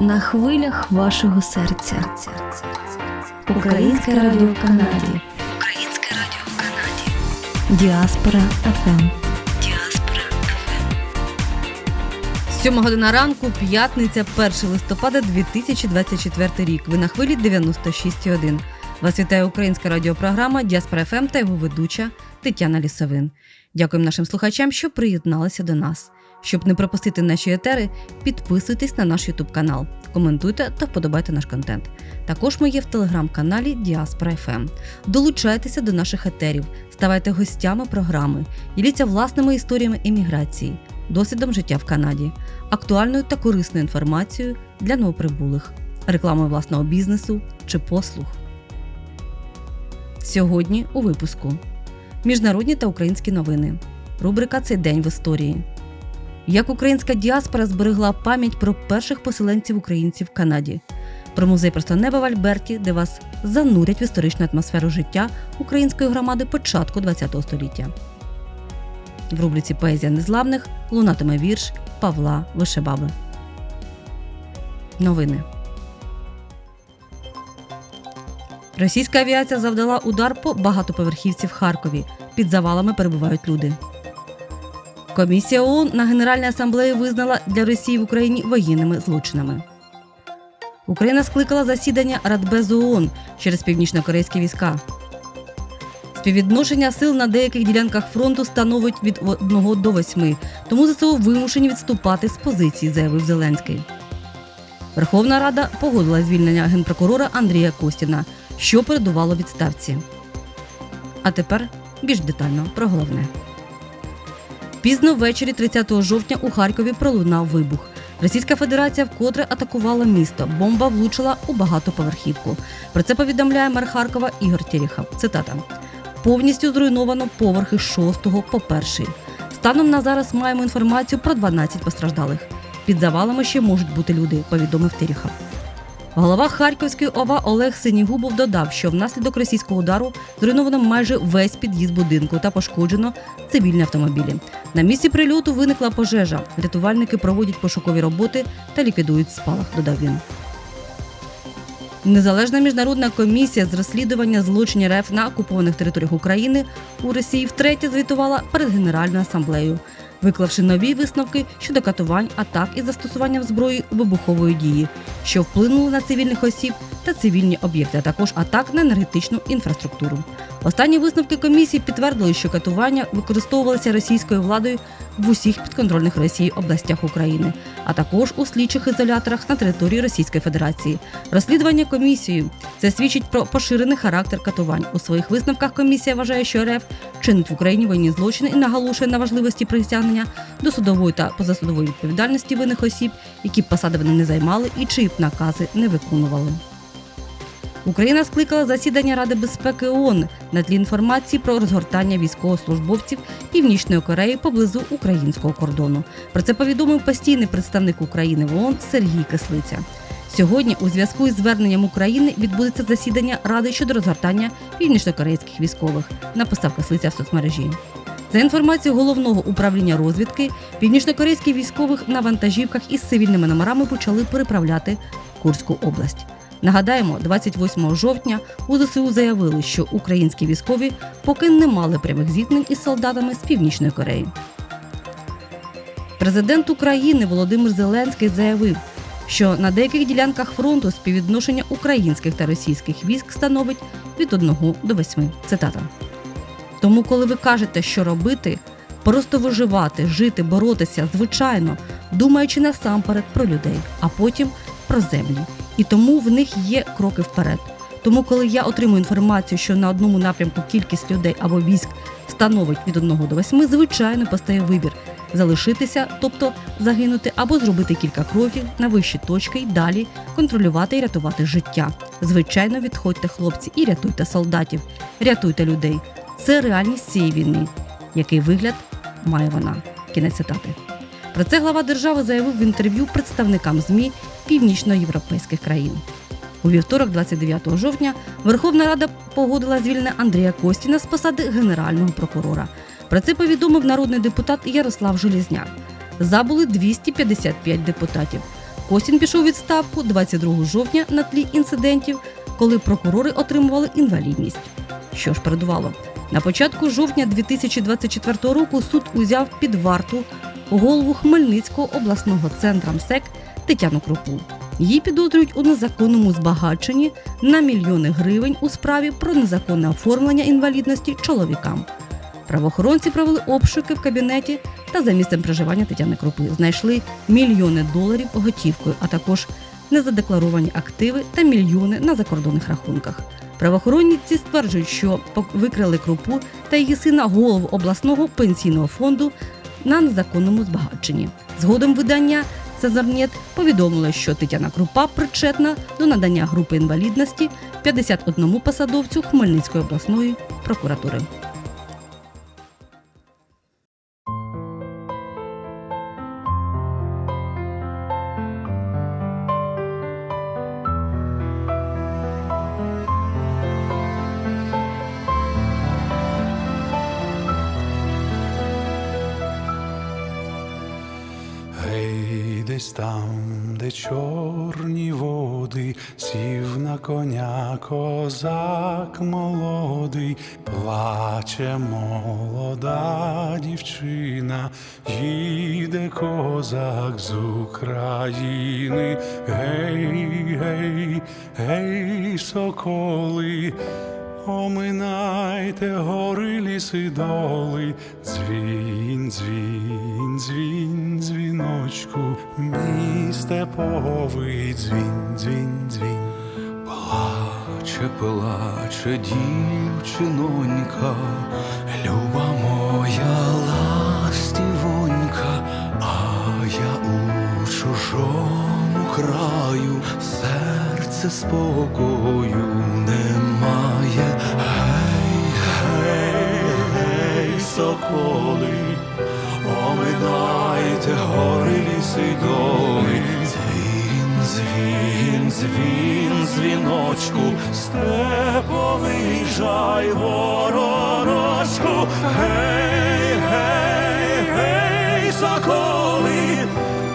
на хвилях вашого серця. Українське радіо в Канаді. Українське радіо в Канаді. Діаспора ФМ. Діаспора ФМ. 7 година ранку, п'ятниця, 1 листопада 2024 рік. Ви на хвилі 96,1. Вас вітає українська радіопрограма Діаспора ФМ та його ведуча Тетяна Лісовин. Дякуємо нашим слухачам, що приєдналися до нас. Щоб не пропустити наші етери, підписуйтесь на наш Ютуб канал, коментуйте та вподобайте наш контент. Також ми є в телеграм-каналі Діаспора ФМ. Долучайтеся до наших етерів, ставайте гостями програми, діліться власними історіями еміграції, досвідом життя в Канаді, актуальною та корисною інформацією для новоприбулих, рекламою власного бізнесу чи послуг. Сьогодні у випуску Міжнародні та українські новини. Рубрика Цей день в історії. Як українська діаспора зберегла пам'ять про перших поселенців українців в Канаді, про музей просто неба в Альберті, де вас занурять в історичну атмосферу життя української громади початку ХХ століття. В рубриці Поезія незламних лунатиме вірш Павла Вишебаби. Новини. Російська авіація завдала удар по багатоповерхівці в Харкові. Під завалами перебувають люди. Комісія ООН на Генеральній асамблеї визнала для Росії в Україні воєнними злочинами. Україна скликала засідання Радбезу ООН через північно-корейські війська. Співвідношення сил на деяких ділянках фронту становить від 1 до 8, тому ЗСУ вимушені відступати з позиції, заявив Зеленський. Верховна Рада погодила звільнення генпрокурора Андрія Костіна, що передувало відставці. А тепер більш детально про головне. Пізно ввечері 30 жовтня у Харкові пролунав вибух. Російська Федерація вкотре атакувала місто. Бомба влучила у багатоповерхівку. Про це повідомляє мер Харкова Ігор Тєріхов. Цитата: повністю зруйновано поверхи з 6 по перший. Станом на зараз маємо інформацію про 12 постраждалих. Під завалами ще можуть бути люди, повідомив Теріхов. Голова Харківської ОВА Олег Синігубов додав, що внаслідок російського удару зруйновано майже весь під'їзд будинку та пошкоджено цивільні автомобілі. На місці прильоту виникла пожежа. Рятувальники проводять пошукові роботи та ліквідують спалах. Додав він. Незалежна міжнародна комісія з розслідування злочинів РФ на окупованих територіях України у Росії втретє звітувала перед Генеральною асамблеєю, виклавши нові висновки щодо катувань, атак із застосуванням зброї вибухової дії, що вплинули на цивільних осіб та цивільні об'єкти, а також атак на енергетичну інфраструктуру. Останні висновки комісії підтвердили, що катування використовувалися російською владою в усіх підконтрольних Росії областях України, а також у слідчих ізоляторах на території Російської Федерації. Розслідування комісією це свідчить про поширений характер катувань. У своїх висновках комісія вважає, що РФ чинить в Україні воєнні злочини і наголошує на важливості притягнення до судової та позасудової відповідальності винних осіб, які б посади вони не займали і чиї б накази не виконували. Україна скликала засідання Ради безпеки ООН на тлі інформації про розгортання військовослужбовців Північної Кореї поблизу українського кордону. Про це повідомив постійний представник України в ООН Сергій Кислиця. Сьогодні, у зв'язку із зверненням України, відбудеться засідання Ради щодо розгортання північнокорейських військових. Написав Кислиця в соцмережі. За інформацією головного управління розвідки, північнокорейські військових на вантажівках із цивільними номерами почали переправляти Курську область. Нагадаємо, 28 жовтня у ЗСУ заявили, що українські військові поки не мали прямих зіткнень із солдатами з Північної Кореї. Президент України Володимир Зеленський заявив, що на деяких ділянках фронту співвідношення українських та російських військ становить від 1 до 8. Цитата. Тому, коли ви кажете, що робити, просто виживати, жити, боротися, звичайно, думаючи насамперед про людей, а потім про землі. І тому в них є кроки вперед. Тому, коли я отримую інформацію, що на одному напрямку кількість людей або військ становить від 1 до 8, звичайно, постає вибір залишитися, тобто загинути, або зробити кілька кроків на вищі точки і далі контролювати і рятувати життя. Звичайно, відходьте, хлопці, і рятуйте солдатів, рятуйте людей. Це реальність цієї війни. Який вигляд має вона? Кінець цитати. Про це глава держави заявив в інтерв'ю представникам ЗМІ північноєвропейських країн. У вівторок, 29 жовтня, Верховна Рада погодила звільнення Андрія Костіна з посади генерального прокурора. Про це повідомив народний депутат Ярослав Желізняк. Забули 255 депутатів. Костін пішов відставку 22 жовтня на тлі інцидентів, коли прокурори отримували інвалідність. Що ж передувало? На початку жовтня 2024 року суд узяв під варту голову Хмельницького обласного центра МСЕК Тетяну Крупу. Її підозрюють у незаконному збагаченні на мільйони гривень у справі про незаконне оформлення інвалідності чоловікам. Правоохоронці провели обшуки в кабінеті та за місцем проживання Тетяни Крупи знайшли мільйони доларів готівкою, а також незадекларовані активи та мільйони на закордонних рахунках. Правоохоронці стверджують, що викрали крупу та її сина голову обласного пенсійного фонду на незаконному збагаченні. Згодом видання Цезарнєт повідомило, що Тетяна Крупа причетна до надання групи інвалідності 51 посадовцю Хмельницької обласної прокуратури. Плаче молода дівчина, їде козак з України. Гей, гей, гей, соколи. Оминайте гори, ліси, доли, дзвін, дзвін, дзвін, дзвіночку, мій степовий дзвін, дзвін, дзвін. Плаче, плаче дівчинонька, люба моя ластівонька, а я у чужому краю, серце спокою немає. Гей, гей, гей, соколи, оминайте гори, ліси, доли, дзвін, дзвін, дзвін, дзвіночку, степовий жай ворожку, гей, гей, гей, соколи,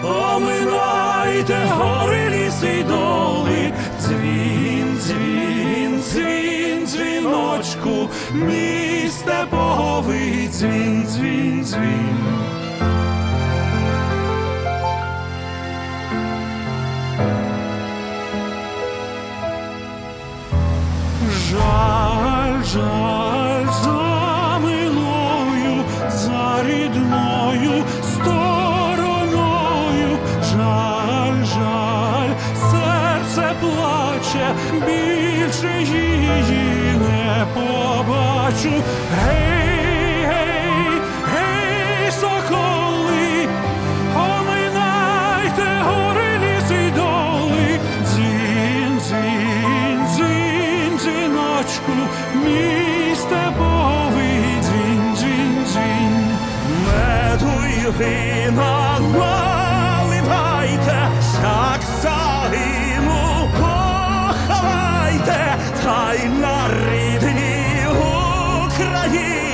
оминайте гори, ліси, й доли, дзвін, дзвін, дзвін, дзвіночку, мій степовий дзвін, дзвін, дзвін. За милою, за рідною стороною, жаль, жаль, серце плаче, більше її не побачу. Гей, вина наливайте, як загину поховайте, та й на рідній Україні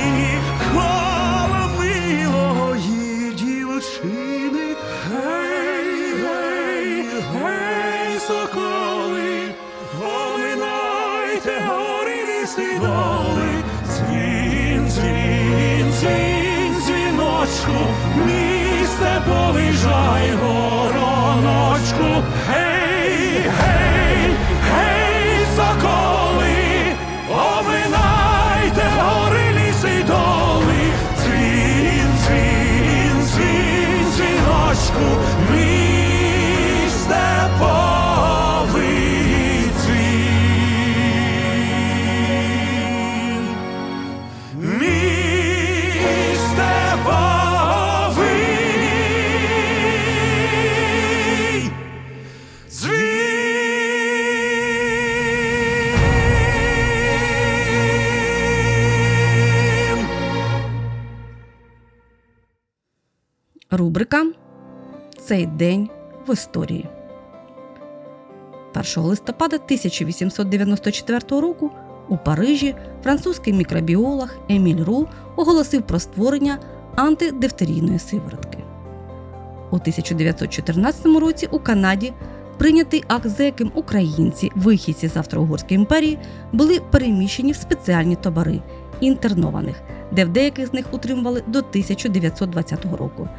дзвіночку, мій степовий жай гороночку. Гей, гей, Цей день в історії. 1 листопада 1894 року у Парижі французький мікробіолог Еміль Ру оголосив про створення антидифтерійної сиворотки. У 1914 році у Канаді прийнятий акт, за яким українці, вихідці з Австро-Угорської імперії, були переміщені в спеціальні табори інтернованих, де в деяких з них утримували до 1920 року.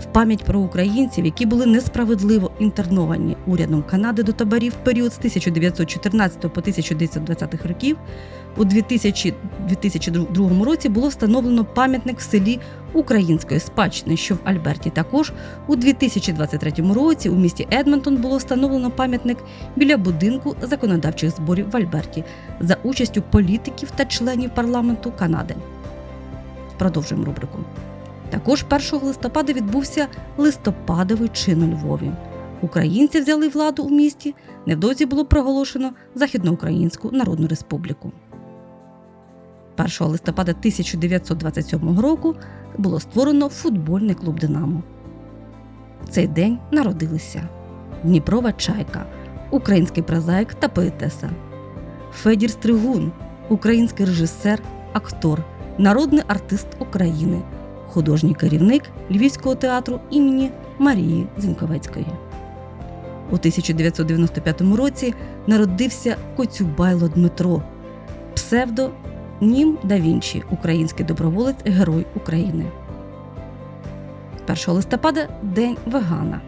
В пам'ять про українців, які були несправедливо інтерновані урядом Канади до таборів в період з 1914 по 1920 років, у 2000 2002 році було встановлено пам'ятник в селі Української спадщини, що в Альберті. Також у 2023 році у місті Едмонтон було встановлено пам'ятник біля будинку законодавчих зборів в Альберті за участю політиків та членів парламенту Канади. Продовжуємо рубрику. Також 1 листопада відбувся листопадовий чин у Львові. Українці взяли владу у місті. Невдовзі було проголошено Західноукраїнську Народну Республіку. 1 листопада 1927 року було створено футбольний клуб Динамо. В цей день народилися Дніпрова Чайка, український прозаїк та поетеса, Федір Стригун, український режисер, актор, народний артист України, художній керівник Львівського театру імені Марії Зіньковецької. У 1995 році народився Коцюбайло Дмитро, псевдо Нім да Вінчі, український доброволець, Герой України. 1 листопада День вегана.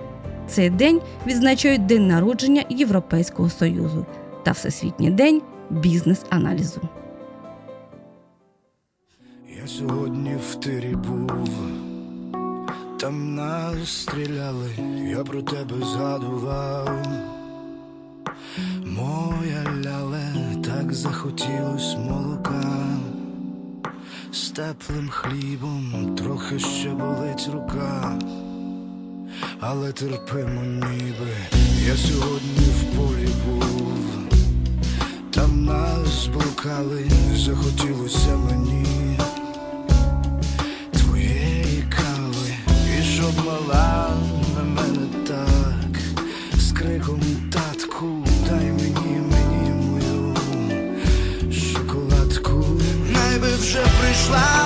Цей день відзначають День народження Європейського Союзу та Всесвітній день бізнес-аналізу. Сьогодні в тирі був, там нас стріляли, я про тебе згадував. Моя ляле, так захотілось молока, з теплим хлібом трохи ще болить рука, але терпимо ніби, я сьогодні в полі був. Там нас блукали, захотілося мені щоб на мене так, з криком татку, дай мені, мені мою шоколадку. Найби вже прийшла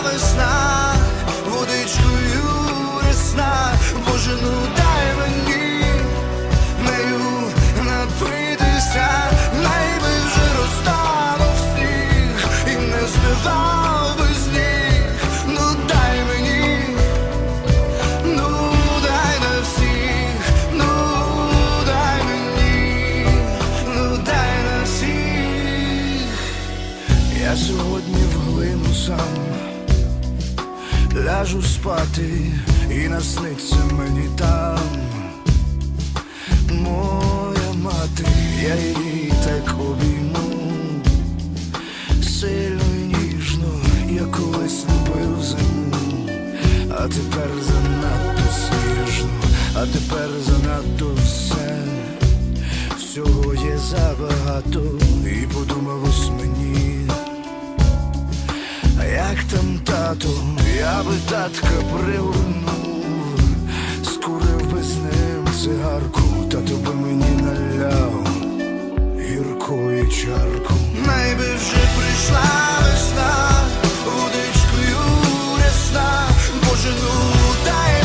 спати і насниться мені там. Моя мати, я її так обійму. Сильно і ніжно, я колись любив зиму, а тепер занадто сніжно, а тепер занадто все, всього є забагато, і подумалось тато, я би татка пригорнув, скурив би з ним цигарку, тато би мені наляв гіркою чарку. Найби вже прийшла весна, водичкою рясна, Боже, ну дай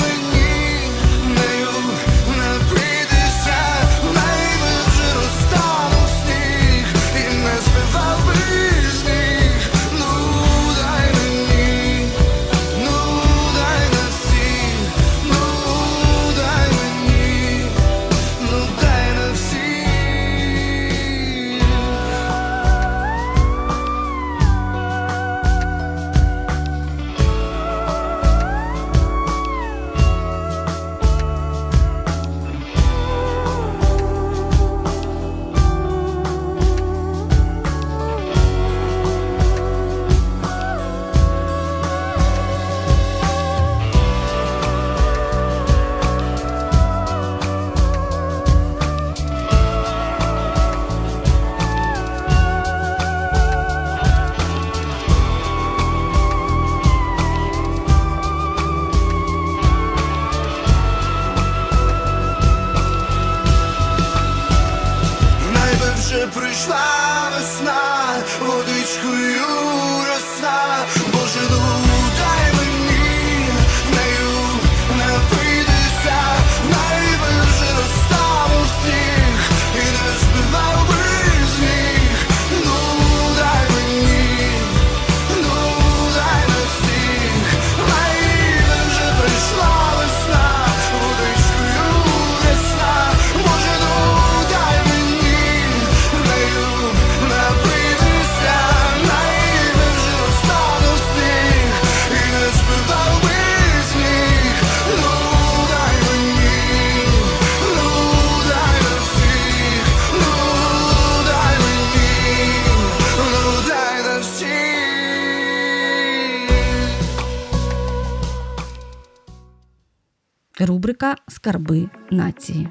Рубрика Скарби нації.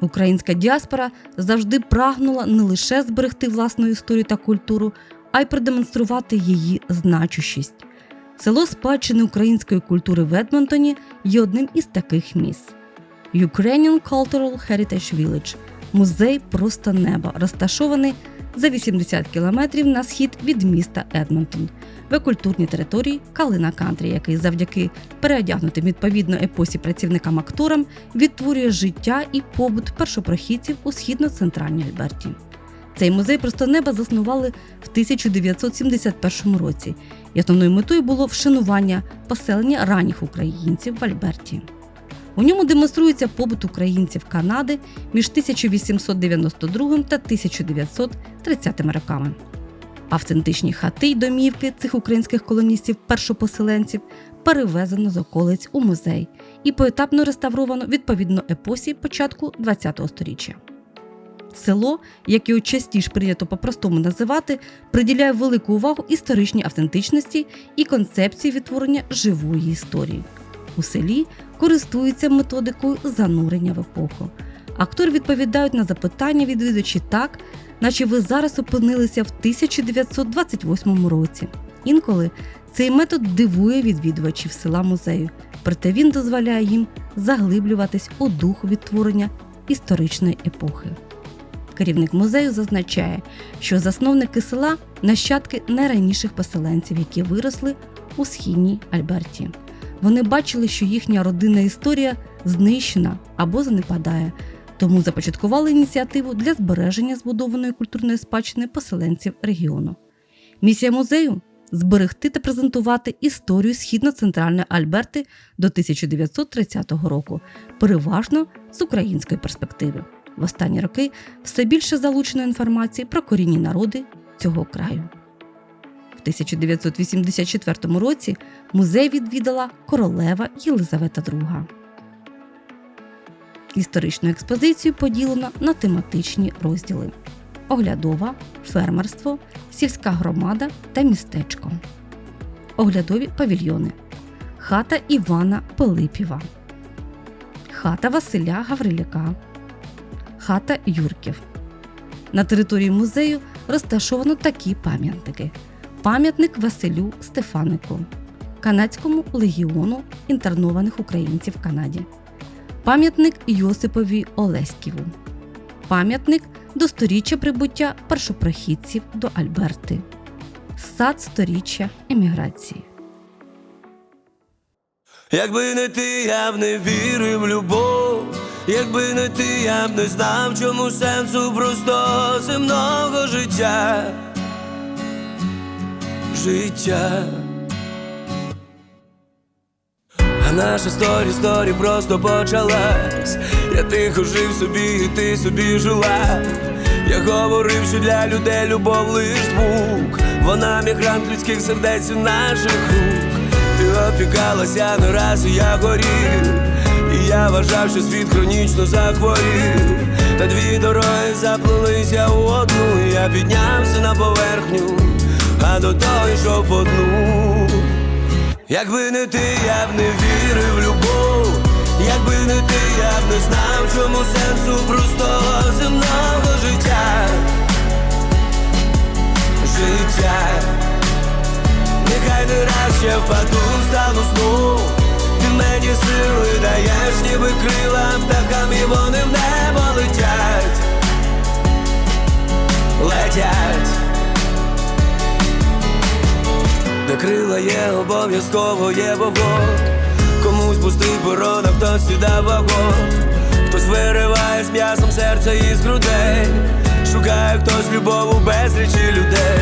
Українська діаспора завжди прагнула не лише зберегти власну історію та культуру, а й продемонструвати її значущість. Село спадщини української культури в Едмонтоні є одним із таких місць. Ukrainian Cultural Heritage Village – музей просто неба, розташований за 80 кілометрів на схід від міста Едмонтон, в культурній території Калина Кантрі, який завдяки переодягнутим відповідно епосі працівникам-акторам відтворює життя і побут першопрохідців у східно-центральній Альберті. Цей музей просто неба заснували в 1971 році, і основною метою було вшанування поселення ранніх українців в Альберті. У ньому демонструється побут українців Канади між 1892 та 1930 роками. Автентичні хати й домівки цих українських колоністів-першопоселенців перевезено з околиць у музей і поетапно реставровано відповідно епосі початку ХХ століття. Село, як його частіше прийнято по-простому називати, приділяє велику увагу історичній автентичності і концепції відтворення живої історії. У селі користуються методикою занурення в епоху. Актори відповідають на запитання відвідувачі так, наче ви зараз опинилися в 1928 році. Інколи цей метод дивує відвідувачів села музею, проте він дозволяє їм заглиблюватись у дух відтворення історичної епохи. Керівник музею зазначає, що засновники села нащадки найраніших поселенців, які виросли у східній Альберті. Вони бачили, що їхня родинна історія знищена або занепадає, тому започаткували ініціативу для збереження збудованої культурної спадщини поселенців регіону. Місія музею зберегти та презентувати історію східно-центральної Альберти до 1930 року, переважно з української перспективи. В останні роки все більше залучено інформації про корінні народи цього краю. В 1984 році музей відвідала королева Єлизавета II. Історичну експозицію поділено на тематичні розділи: оглядова, фермерство, сільська громада та містечко. Оглядові павільйони. Хата Івана Пилипіва. Хата Василя Гавриляка. Хата Юрків. На території музею розташовано такі пам'ятники: пам'ятник Василю Стефанику, Канадському легіону інтернованих українців в Канаді, пам'ятник Йосипові Олеськіву, пам'ятник до сторіччя прибуття першопрохідців до Альберти, сад сторіччя еміграції. Якби не ти, я б не вірив в любов. Якби не ти, я б не знав, чому сенсу просто земного життя. Життя. А наша сторі, сторі просто почалась. Я тихо жив собі, і ти собі жила. Я говорив, що для людей любов лиш звук. Вона мігрант людських сердець і наших рук. Ти опікалася не раз, і я горів. І я вважав, що світ хронічно захворів. Та дві дороги заплелися у одну. Я піднявся на поверхню, а до того йшов по дну. Якби не ти, я б не вірив в любов. Якби не ти, я б не знав, чому сенсу простого земного життя. Життя. Нехай не раз я впаду, стану знов Ти мені сили даєш, ніби крила птахам, і вони в небо летять. Летять. Крила є, обов'язково є вогонь. Комусь пустий борон, а хтось сюди вагон. Хтось вириває з м'ясом серця із грудей. Шукає хтось любов у безлічі людей.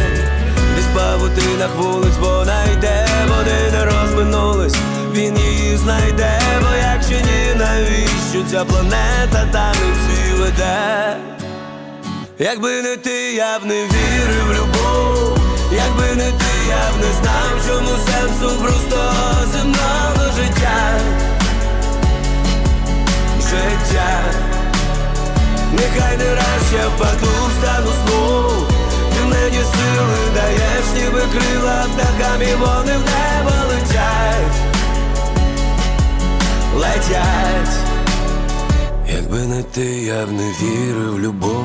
Десь павутинах вулиць вона йде, вони не розминулись, він її знайде, бо якщо ні, навіщо ця планета та не всі веде? Якби не ти, я б не вірив в любов, якби не ти, я б не знав, чому сенсу простого земного життя. Життя, нехай не раз я впаду, встану знов Ти мені сили даєш, ніби крила птахам, і вони в небо летять. летять. Якби не ти, я б не вірив в любов.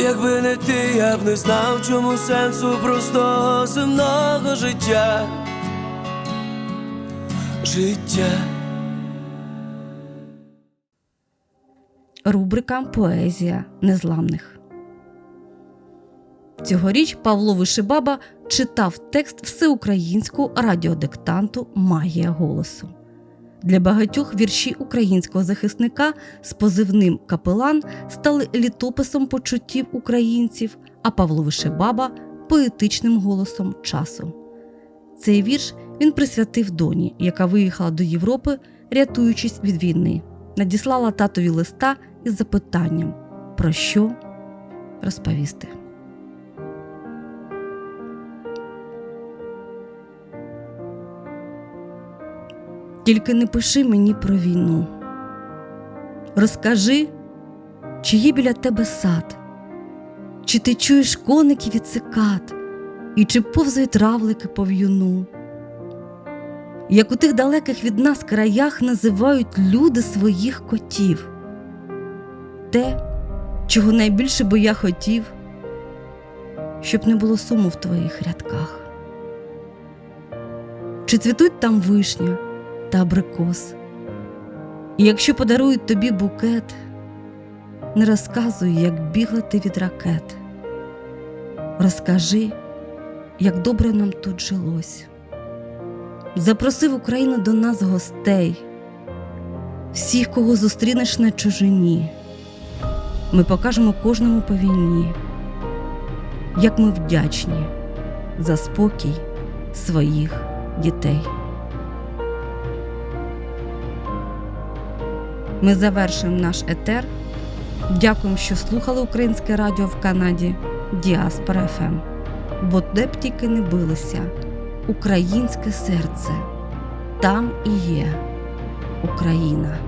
Якби не ти, я б не знав, чому сенсу простого земного життя Життя Рубрика Поезія незламних. Цьогоріч Павло Вишибаба читав текст всеукраїнського радіодиктанту Магія голосу. Для багатьох вірші українського захисника з позивним капелан стали літописом почуттів українців, а Павло Вишибаба поетичним голосом часу. Цей вірш він присвятив доні, яка виїхала до Європи, рятуючись від війни, надіслала татові листа із запитанням, про що розповісти. Тільки не пиши мені про війну. Розкажи, чи є біля тебе сад, чи ти чуєш коників і цикад, і чи повзають равлики по в'юну. Як у тих далеких від нас краях називають люди своїх котів. Те, чого найбільше би я хотів, щоб не було суму в твоїх рядках. Чи цвітуть там вишня та абрикос? І якщо подарують тобі букет, не розказуй, як бігла ти від ракет. Розкажи, як добре нам тут жилось. Запросив Україну до нас гостей, всіх, кого зустрінеш на чужині. Ми покажемо кожному по війні, як ми вдячні за спокій своїх дітей. Ми завершуємо наш етер. Дякуємо, що слухали українське радіо в Канаді Діаспора ФМ. Бо де б тільки не билися, українське серце там і є Україна.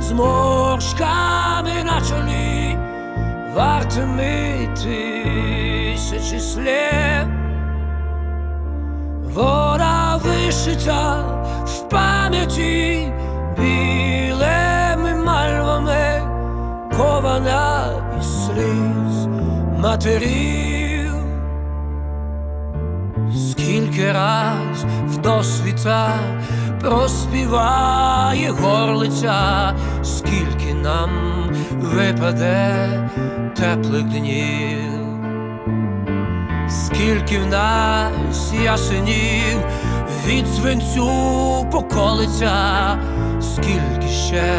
зморшками на чолі, вартими тисячі слів. Вона вишита в пам'яті білими мальвами, кована із сліз матерів. Скільки раз в досвіта проспіває горлиця, скільки нам випаде теплих днів, скільки в нас ясенів від свинцю поколиться, скільки ще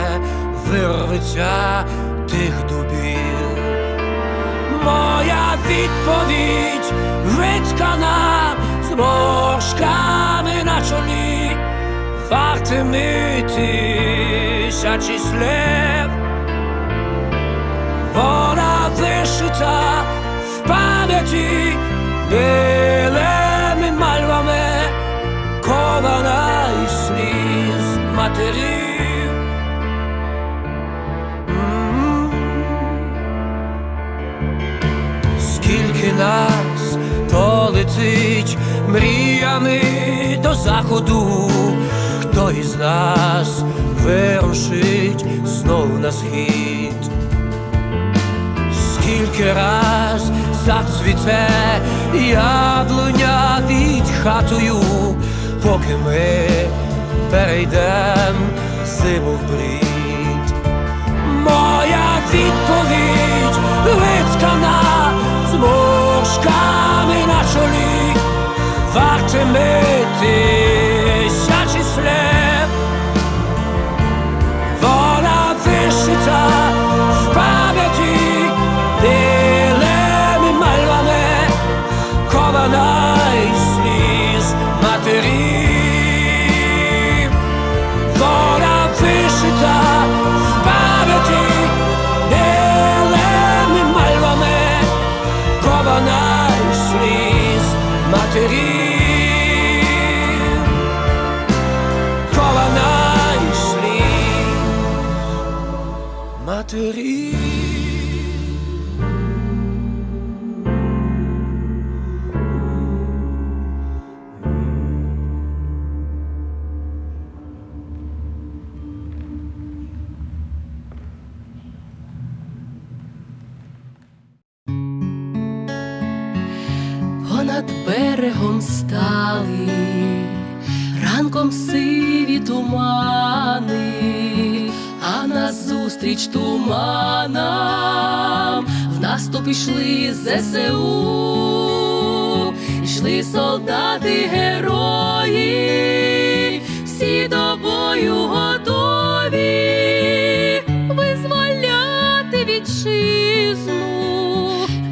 вирветься тих дубів. Моя відповідь виткана з зморшками на чолі, вартими тисячі слів. Вона вишита в пам'яті білими мальвами, кована із сліз матерів. Скільки нас то летить мріями до заходу, із нас вирушить знов на схід. Скільки раз зацвіте яблуня під хатою, поки ми перейдем зиму в брід. Моя відповідь вицькана зморшками на чолі, вартими тисячі матері. понад берегом стали, ранком сиві тумани, а назустріч туманам в наступ ішли ЗСУ, йшли солдати герої, всі до бою готові. Визволяти вітчизну,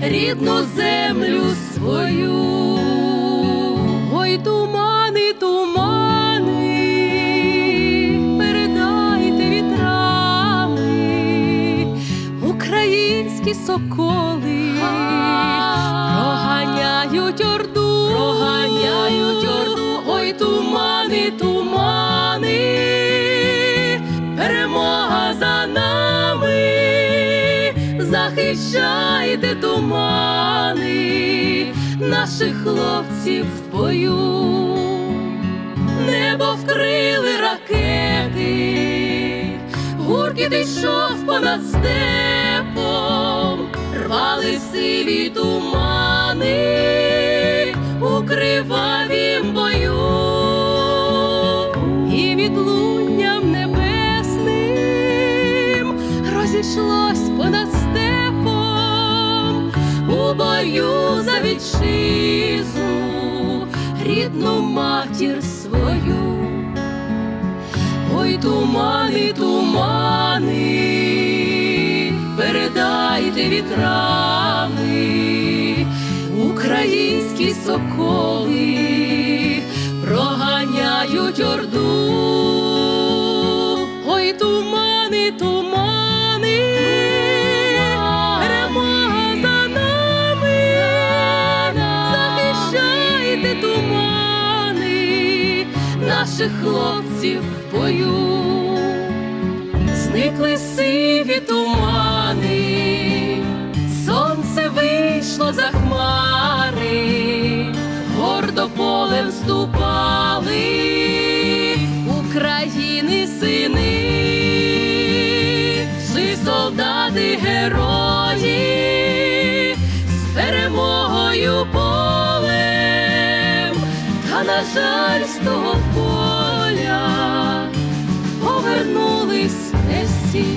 рідну землю свою. Українські соколи. Проганяють орду, проганяють орду, ой, тумани, тумани, перемога за нами, захищайте тумани, наших хлопців в бою, небо вкрили ракети, гуркіт йшов понад степом, рвали сиві тумани у кривавім бою, і відлунням небесним розійшлось понад степом у бою за вітчизну, рідну матір свою. Ой, тумани, тумани, передайте вітрами, українські соколи проганяють орду. Ой, тумани, тумани, перемога за нами, захищайте тумани, наших хлопців в бою. Зникли сиві тумани, вийшло за хмари, гордо полем ступали України сини, жи солдати герої з перемогою полем, та на жаль з того поля повернулись не всі.